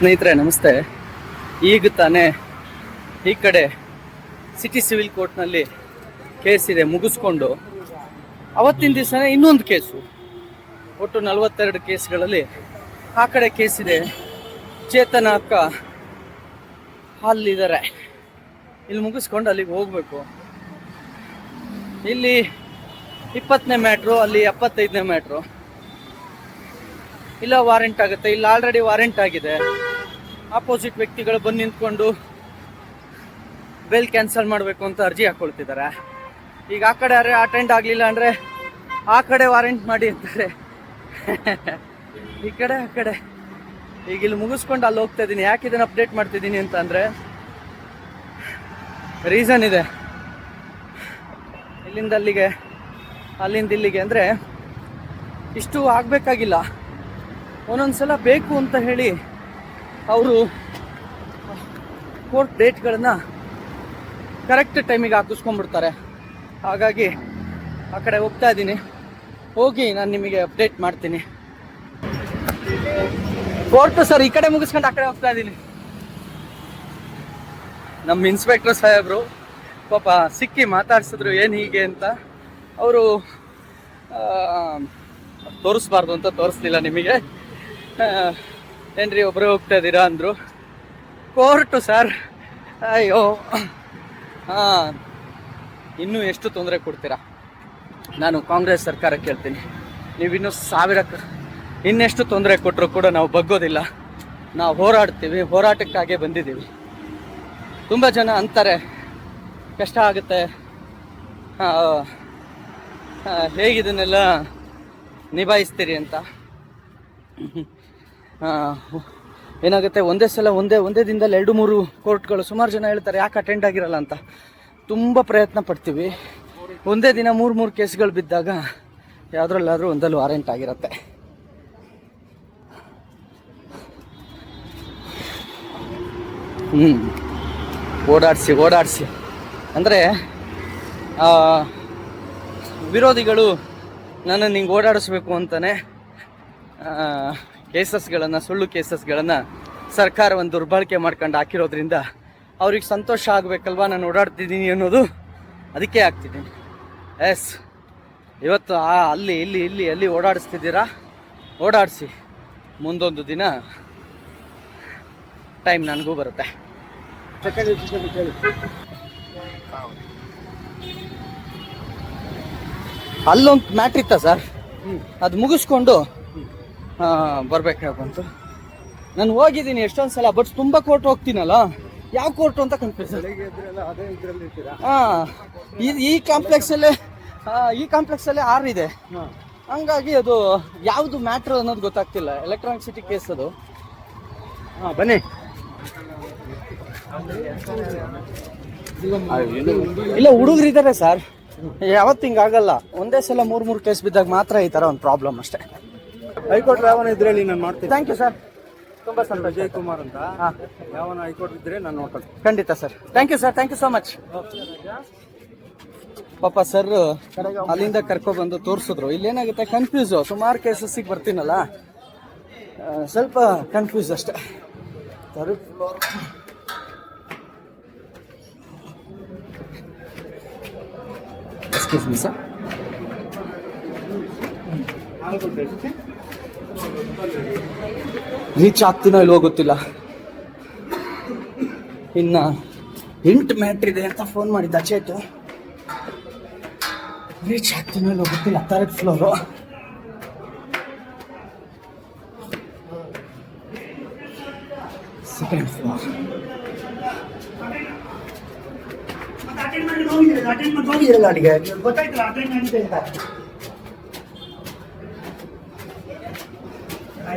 ಸ್ನೇಹಿತರೆ, ನಮಸ್ತೆ. ಈಗ ತಾನೇ ಈ ಕಡೆ ಸಿಟಿ ಸಿವಿಲ್ ಕೋರ್ಟ್ನಲ್ಲಿ ಕೇಸ್ ಇದೆ ಮುಗಿಸ್ಕೊಂಡು. ಅವತ್ತಿನ ದಿವಸನೇ ಇನ್ನೊಂದು ಕೇಸು. ಒಟ್ಟು ನಲವತ್ತೆರಡು ಕೇಸ್ಗಳಲ್ಲಿ ಆ ಕಡೆ ಕೇಸ್ ಇದೆ. ಚೇತನ ಅಕ್ಕ ಅಲ್ಲಿದ್ದಾರೆ ಇಲ್ಲಿ ಮುಗಿಸ್ಕೊಂಡು ಅಲ್ಲಿಗೆ ಹೋಗಬೇಕು. ಇಲ್ಲಿ ಇಪ್ಪತ್ತನೇ ಮ್ಯಾಟ್ರು, ಅಲ್ಲಿ ಎಪ್ಪತ್ತೈದನೇ ಮ್ಯಾಟ್ರು. ಇಲ್ಲ ವಾರೆಂಟ್ ಆಗುತ್ತೆ, ಇಲ್ಲ ಆಲ್ರೆಡಿ ವಾರೆಂಟ್ ಆಗಿದೆ. ಆಪೋಸಿಟ್ ವ್ಯಕ್ತಿಗಳು ಬಂದು ನಿಂತ್ಕೊಂಡು ಬೇಲ್ ಕ್ಯಾನ್ಸಲ್ ಮಾಡಬೇಕು ಅಂತ ಅರ್ಜಿ ಹಾಕ್ಕೊಳ್ತಿದ್ದಾರೆ ಈಗ ಆ ಕಡೆ ಯಾರೇ ಅಟೆಂಡ್ ಆಗಲಿಲ್ಲ ಅಂದರೆ ಆ ಕಡೆ ವಾರೆಂಟ್ ಮಾಡಿ ಅಂತಾರೆ. ಈ ಕಡೆ, ಆ ಕಡೆ. ಈಗ ಇಲ್ಲಿ ಮುಗಿಸ್ಕೊಂಡು ಅಲ್ಲಿ ಹೋಗ್ತಾ ಇದ್ದೀನಿ. ಯಾಕೆ ಇದನ್ನು ಅಪ್ಡೇಟ್ ಮಾಡ್ತಿದ್ದೀನಿ ಅಂತ ಅಂದರೆ ರೀಸನ್ ಇದೆ. ಇಲ್ಲಿಂದ ಅಲ್ಲಿಗೆ, ಅಲ್ಲಿಂದ ಇಲ್ಲಿಗೆ ಅಂದರೆ ಇಷ್ಟು ಆಗಬೇಕಾಗಿಲ್ಲ. ಒಂದೊಂದ್ಸಲ ಬೇಕು ಅಂತ ಹೇಳಿ ಅವರು ಕೋರ್ಟ್ ಡೇಟ್ಗಳನ್ನು ಕರೆಕ್ಟ್ ಟೈಮಿಗೆ ಹಾಕಿಸ್ಕೊಂಡ್ಬಿಡ್ತಾರೆ. ಹಾಗಾಗಿ ಆ ಕಡೆ ಹೋಗ್ತಾ ಇದ್ದೀನಿ. ಹೋಗಿ ನಾನು ನಿಮಗೆ ಅಪ್ಡೇಟ್ ಮಾಡ್ತೀನಿ. ಕೋರ್ಟ್ ಸರ್ ಈ ಕಡೆ ಮುಗಿಸ್ಕೊಂಡು ಆ ಕಡೆ ಹೋಗ್ತಾ ಇದ್ದೀನಿ. ನಮ್ಮ ಇನ್ಸ್ಪೆಕ್ಟರ್ ಸಾಹೇಬರು ಪಾಪ ಸಿಕ್ಕಿ ಮಾತಾಡ್ಸಿದ್ರು ಏನು ಹೀಗೆ ಅಂತ. ಅವರು ತೋರಿಸ್ಬಾರ್ದು ಅಂತ ತೋರಿಸ್ಲಿಲ್ಲ ನಿಮಗೆ. ಏನ್ರಿ ಒಬ್ಬರೇ ಹೋಗ್ತಾ ಇದ್ದೀರಾ ಅಂದರು? Court sir. ಅಯ್ಯೋ. ಹಾಂ ಇನ್ನೂ ಎಷ್ಟು ತೊಂದರೆ ಕೊಡ್ತೀರಾ? ನಾನು ಕಾಂಗ್ರೆಸ್ ಸರ್ಕಾರ ಕೇಳ್ತೀನಿ ನೀವು ಇನ್ನೂ ಸಾವಿರ ಇನ್ನೆಷ್ಟು ತೊಂದರೆ ಕೊಟ್ಟರು ಕೂಡ ನಾವು ಬಗ್ಗೋದಿಲ್ಲ. ನಾವು ಹೋರಾಡ್ತೀವಿ, ಹೋರಾಟಕ್ಕಾಗೆ ಬಂದಿದ್ದೀವಿ. ತುಂಬ ಜನ ಅಂತಾರೆ, ಕಷ್ಟ ಆಗುತ್ತೆ. ಹೇಗಿದನ್ನೆಲ್ಲ ನಿಭಾಯಿಸ್ತೀರಿ ಅಂತ. ಏನಾಗುತ್ತೆ? ಒಂದೇ ಸಲ ಒಂದೇ ಒಂದೇ ದಿನದಲ್ಲಿ ಎರಡು, ಮೂರು ಕೋರ್ಟ್ಗಳು ಸುಮಾರು ಜನ ಹೇಳ್ತಾರೆ, ಯಾಕೆ ಅಟೆಂಡ್ ಆಗಿರಲ್ಲ ಅಂತ. ತುಂಬ ಪ್ರಯತ್ನ ಪಡ್ತೀವಿ. ಒಂದೇ ದಿನ ಮೂರು ಮೂರು ಕೇಸ್ಗಳು ಬಿದ್ದಾಗ ಯಾವುದ್ರಲ್ಲಾದ್ರೂ ಒಂದಲ್ಲಿ ವಾರೆಂಟ್ ಆಗಿರುತ್ತೆ. ಹ್ಞೂ ಓಡಾಡಿಸಿ ಓಡಾಡಿಸಿ. ಅಂದರೆ ವಿರೋಧಿಗಳು ನನ್ನನ್ನು ಹಿಂಗೆ ಓಡಾಡಿಸ್ಬೇಕು ಅಂತಲೇ ಕೇಸಸ್ಗಳನ್ನು ಸುಳ್ಳು ಕೇಸಸ್ಗಳನ್ನು ಸರ್ಕಾರ ಒಂದು ದುರ್ಬಳಕೆ ಮಾಡ್ಕೊಂಡು ಹಾಕಿರೋದ್ರಿಂದ ಅವ್ರಿಗೆ ಸಂತೋಷ ಆಗಬೇಕಲ್ವಾ? ನಾನು ಓಡಾಡ್ತಿದ್ದೀನಿ ಅನ್ನೋದು ಅದಕ್ಕೆ ಆಗ್ತಿದ್ದೀನಿ. ಎಸ್ ಇವತ್ತು ಆ ಅಲ್ಲಿ ಇಲ್ಲಿ ಇಲ್ಲಿ ಅಲ್ಲಿ ಓಡಾಡಿಸ್ತಿದ್ದೀರಾ? ಓಡಾಡಿಸಿ. ಮುಂದೊಂದು ದಿನ ಟೈಮ್ ನನಗೂ ಬರುತ್ತೆ. ಅಲ್ಲೊಂದು ಮ್ಯಾಟ್ರ್ ಇತ್ತ ಸರ್? ಅದು ಮುಗಿಸ್ಕೊಂಡು ಬರ್ಬೇಕಾಗ ಬಂತು ನಾನು ಹೋಗಿದ್ದೀನಿ ಎಷ್ಟೊಂದು ಸಲ ಬಟ್ ತುಂಬ ಕೋರ್ಟ್ ಹೋಗ್ತೀನಲ್ಲ? ಯಾವ ಕೋರ್ಟು ಅಂತ ಕನ್ಫ್ಯೂಸ್ ಹಾಂ ಇದು ಈ ಕಾಂಪ್ಲೆಕ್ಸಲ್ಲೇ ಈ ಕಾಂಪ್ಲೆಕ್ಸಲ್ಲೇ ಆರ್ ಇದೆ. ಹಂಗಾಗಿ ಅದು ಯಾವುದು ಮ್ಯಾಟ್ರ್ ಅನ್ನೋದು ಗೊತ್ತಾಗ್ತಿಲ್ಲ. ಎಲೆಕ್ಟ್ರಾನಿಕ್ ಸಿಟಿ ಕೇಸ್ ಅದು. ಹಾಂ ಬನ್ನಿ. ಇಲ್ಲ ಹುಡುಗರು ಇದ್ದಾರೆ ಸರ್ ಯಾವತ್ತು ಹಿಂಗಾಗಲ್ಲ ಒಂದೇ ಸಲ ಮೂರು ಮೂರು ಕೇಸ್ ಬಿದ್ದಾಗ ಮಾತ್ರ ಈ ಥರ ಒಂದು ಪ್ರಾಬ್ಲಮ್ ಅಷ್ಟೇ. ಹೈಕೋರ್ಟ್ ಯಾವನ ಇದ್ರಲ್ಲಿ ನಾನು ಮಾಡ್ತೀನಿ. ಥ್ಯಾಂಕ್ ಯು ಸರ್ ತುಂಬ ಸಂತೋಷ. ವಿಜಯ್ ಕುಮಾರ್ ಅಂತ. ಹಾಂ. ಯಾವನ ಹೈಕೋರ್ಟ್ ಇದ್ರೆ ನಾನು ನೋಡ್ಕೊಳ್ತೀನಿ ಖಂಡಿತ sir thank you sir thank you so much ಪಾಪ ಸರ್ ಅಲ್ಲಿಂದ ಕರ್ಕೊಬಂದು ತೋರಿಸಿದ್ರು. ಇಲ್ಲೇನಾಗುತ್ತೆ? ಕನ್ಫ್ಯೂಸು ಸುಮಾರು ಕೇಸಸ್ಸಿಗೆ ಬರ್ತೀನಲ್ಲ. ಸ್ವಲ್ಪ ಕನ್ಫ್ಯೂಸ್ ಅಷ್ಟೇ. ಎಕ್ಸ್ಕ್ಯೂಸ್ ಮಿ ಸರ್ ರೀಚ್ ಆಗ್ತೀನೋ ಇಲ್ಲೋ ಗೊತ್ತಿಲ್ಲ. ಇನ್ನ ಎಂಟು ಮ್ಯಾಟ್ರ್ ಇದೆ ಅಂತ ಫೋನ್ ಮಾಡಿದ್ದ ಚೇತು ರೀಚ್ ಆಗ್ತೀನೋ ಇಲ್ಲೋ ಗೊತ್ತಿಲ್ಲ ಥರ್ಡ್ ಫ್ಲೋರು ಸೆಕೆಂಡ್ ಫ್ಲೋರ್ ಅಡಿಗೆ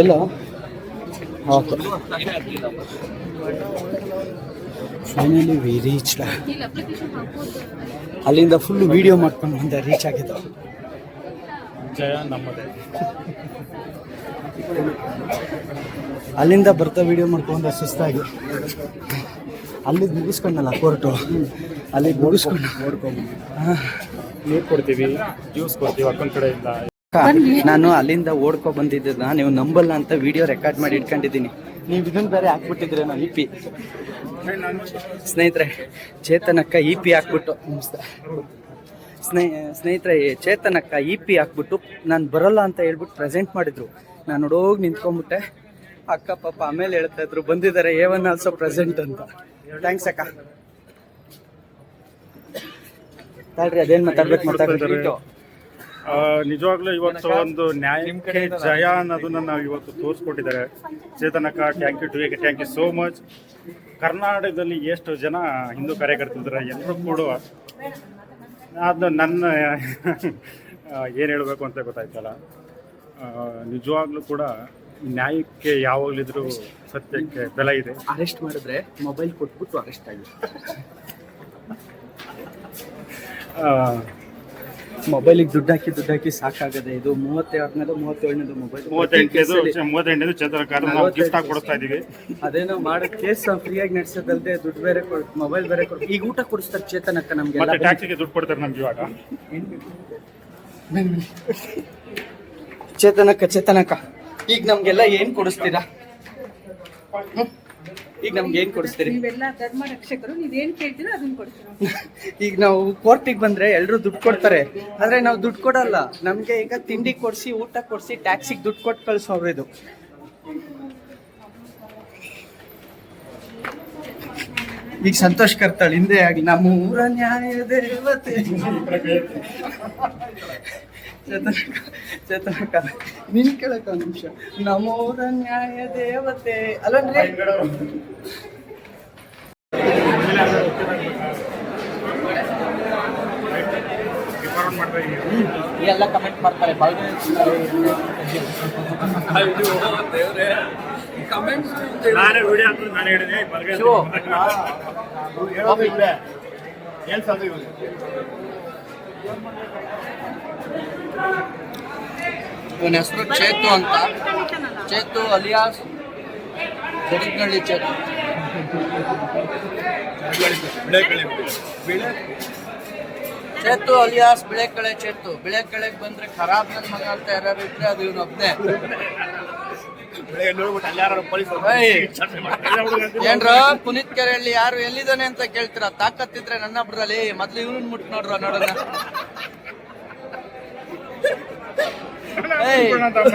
ಇಲ್ಲ ಓಕೆ ಫೈನಲಿ ವಿ ರೀಚ್ ಅಲ್ಲಿಂದ ಫುಲ್ ವಿಡಿಯೋ ಮಾಡ್ಕೊಂಡು ಬಂದೆ ರೀಚ್ ಆಗಿದ್ದು ಜಯ ನಮ್ಮದೇ. ಅಲ್ಲಿಂದ ಬರ್ತಾ ವಿಡಿಯೋ ಮಾಡ್ಕೊಂಡು ಸುಸ್ತಾಗಿ. ಅಲ್ಲಿ ಮುಗಿಸ್ಕೊಂಡಲ್ಲ ಕೋರ್ಟು ಅಲ್ಲಿ ಮುಗಿಸ್ಕೊಂಡು ನೀರು ಕೊಡ್ತೀವಿ ಜ್ಯೂಸ್ ಕೊಡ್ತೀವಿ ಅಕ್ಕನ ಕಡೆಯಿಂದ ನಾನು ಅಲ್ಲಿಂದ ಓಡ್ಕೊ ಬಂದಿದ್ದನ್ನ ನೀವು ನಂಬಲ್ಲ ಅಂತ ವಿಡಿಯೋ ರೆಕಾರ್ಡ್ ಮಾಡಿ ಇಟ್ಕೊಂಡಿದ್ದೀನಿ. ನೀವು ಇದನ್ನ ಬೇರೆ ಹಾಕ್ಬಿಟ್ಟಿದ್ರೆ ನಾವು ಇ ಪಿ ಸ್ನೇಹಿತರೆ ಚೇತನಕ್ಕ ಇ ಪಿ ಹಾಕ್ಬಿಟ್ಟು ನಮಸ್ತೆ ಸ್ನೇಹ ಸ್ನೇಹಿತರೆ ಚೇತನಕ್ಕ ಇ ಪಿ ಹಾಕ್ಬಿಟ್ಟು ನಾನು ಬರಲ್ಲ ಅಂತ ಹೇಳ್ಬಿಟ್ಟು ಪ್ರೆಸೆಂಟ್ ಮಾಡಿದ್ರು. ನಾನು ನೋಡೋಗಿ ನಿಂತ್ಕೊಂಡ್ಬಿಟ್ಟೆ ಅಕ್ಕ ಪಾಪ ಆಮೇಲೆ ಹೇಳ್ತಾ ಇದ್ರು ಬಂದಿದ್ದಾರೆ ಎ ಒನ್ ಆಲ್ಸೋ ಪ್ರೆಸೆಂಟ್ ಅಂತ. ಥ್ಯಾಂಕ್ಸ್ ಅಕ್ಕ. ತಾಳ್ರಿ ಅದೇನು ಮಾತಾಡ್ಬೇಕು ಮಾತಾಡ್ತಾರೆ ನಿಜವಾಗ್ಲೂ ಇವತ್ತು ಒಂದು ನ್ಯಾಯ ಜಯ ಅನ್ನೋದನ್ನ ನಾವು ಇವತ್ತು ತೋರಿಸ್ಕೊಟ್ಟಿದ್ದಾರೆ. ಚೇತನಕ್ಕ thank you too thank you so much ಕರ್ನಾಟಕದಲ್ಲಿ ಎಷ್ಟು ಜನ ಹಿಂದೂ ಕಾರ್ಯಕರ್ತರಿದ್ದಾರೆ ಎಲ್ಲರೂ ಕೂಡ ಅದು ನನ್ನ ಏನು ಹೇಳಬೇಕು ಅಂತ ಗೊತ್ತಾಯ್ತಲ್ಲ. ನಿಜವಾಗ್ಲೂ ಕೂಡ ನ್ಯಾಯಕ್ಕೆ ಯಾವಾಗಲಿದ್ರು ಸತ್ಯಕ್ಕೆ ಬೆಲೆ ಇದೆ. ಅರೆಸ್ಟ್ ಮಾಡಿದ್ರೆ ಮೊಬೈಲ್ ಕೊಟ್ಬಿಟ್ಟು ಅರೆಸ್ಟ್ ಆಗಿ. ಆ, ಮೊಬೈಲಿಗೆ ದುಡ್ಡು ಹಾಕಿ ದುಡ್ಡು ಹಾಕಿ ಸಾಕಾಗದೆ ಇದು ಮೂವತ್ತೇಳನೇದು ಮೂವತ್ತೇಳನೇದು ಮೊಬೈಲ್ ಮೂವತ್ತೆಂಟನೇದು ಮೂವತ್ತೆಂಟನೇದು ನಾವು ಗಿಫ್ಟ್ ಆಗಿ ಕೊಡಿಸ್ತಾ ಇದೀವಿ. ಅದೇನೋ ಮಾಡೋ ಕೇಸ್ ಫ್ರೀಯಾಗಿ ನಡೆಸೋದಲ್ದೆ ದುಡ್ಡು ಬೇರೆ ಕೊಡ್ ಮೊಬೈಲ್ ಬೇರೆ ಕೊಡ್ ಈಗ ಊಟ ಕೊಡಿಸ್ತಾರೆ ಚೇತನಕ್ಕ ನಮ್ಗೆ ಮತ್ತೆ ಟ್ಯಾಕ್ಸಿಗೆ ದುಡ್ಡು ಕೊಡ್ತಾರೆ ನಮ್ಗೆ ಇವಾಗ. ಚೇತನಕ್ಕ ಚೇತನಕ್ಕ ಈಗ ನಮ್ಗೆಲ್ಲ ಏನ್ ಕೊಡಿಸ್ತೀರಾ? ಈಗ ನಮ್ಗೆ ಏನ್ ಕೊಡಿಸ್ತೀರಿ? ನೀವೆಲ್ಲ ಧರ್ಮ ರಕ್ಷಕರು ನೀವೇನ್ ಕೇಳ್ತೀರೋ ಅದನ್ನ ಕೊಡ್ತೀವಿ ಈಗ ನಾವು ಕೋರ್ಟಿಗೆ ಬಂದ್ರೆ ಎಲ್ರು ದುಡ್ಡು ಕೊಡ್ತಾರೆ. ಆದ್ರೆ ನಾವು ದುಡ್ಡು ಕೊಡಲ್ಲ. ನಮ್ಗೆ ಈಗ ತಿಂಡಿ ಕೊಡ್ಸಿ ಊಟ ಕೊಡ್ಸಿ ಟ್ಯಾಕ್ಸಿಗೆ ದುಡ್ಡು ಕೊಟ್ಟು ಕಳ್ಸೋರು ಇದು. ಈಗ ಸಂತೋಷ್ ಕರ್ತಾಳೆ ಹಿಂದೆ ಆಗಲಿ ನಮ್ಮ ಊರ ನ್ಯಾಯ ದೇವತೆ. ಚೇತನಕ್ಕ ನಿನ್ ಕೇಳಕ್ಕ ಒಂದ್ ನಿಮಿಷ. ನಮ್ಮ ಊರ ನ್ಯಾಯ ದೇವತೆ. ಅಲ್ಲಂದ್ರೆ ಎಲ್ಲ ಕಮೆಂಟ್ ಮಾಡ್ತಾರೆ. ನಾನೇ ವಿಡಿಯೋ ಹಾಕಿದ್ರೆ ನಾನು ಹೇಳಿದೆ ಬರ್ಗೆ ಶಿವು. ಏನ್ ಸಾಧ್ಯ ಇವ್ರು? ಇವನ ಹೆಸರು ಚೇತು ಅಂತ ಚೇತು ಅಲಿಯಾಸ್ ಜಡಿಗ್ನಳ್ಳಿ ಚೇತು ಚೇತು ಅಲಿಯಾಸ್ ಬಿಳೆಕಳೆ ಚೇತು ಬಿಳೆಕಳೆಗೆ ಬಂದ್ರೆ ಖರಾಬ್ ನನ್ ಮಗ ಅಂತ ಯಾರು ಇದ್ರೆ ಅದು ಇವನೊಬ್ನೇ ಏನ್ರ, ಪುನೀತ್ ಕೆರೆಯಲ್ಲಿ ಯಾರು ಎಲ್ಲಿದ್ದಾನೆ ಅಂತ ಕೇಳ್ತೀರಾ? ತಾಕತ್ತಿದ್ರೆ ನನ್ನ ಬಿಡ್ರಲ್ಲಿ ಮೊದ್ಲು ಇವನ್ ಮುಟ್ ನೋಡ್ರ ನೋಡೋಣ.